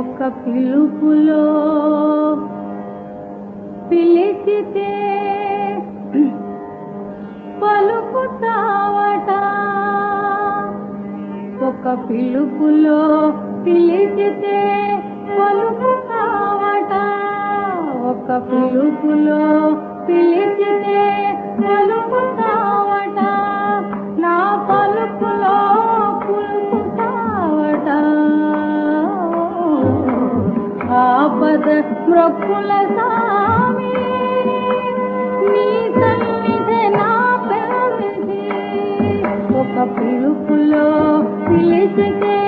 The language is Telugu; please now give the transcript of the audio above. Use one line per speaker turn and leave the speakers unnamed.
ఒక పిలుపులో పిలిచితే పలుకుతావట. ఒక పిలుపులో పిలిచితే పలుకుతావట. ఒక పిలుపులో పద మ్రొక్కుల సామి నీ సన్నిధి నా పెరమిది. ఒక పిలుపులో పిలిచితే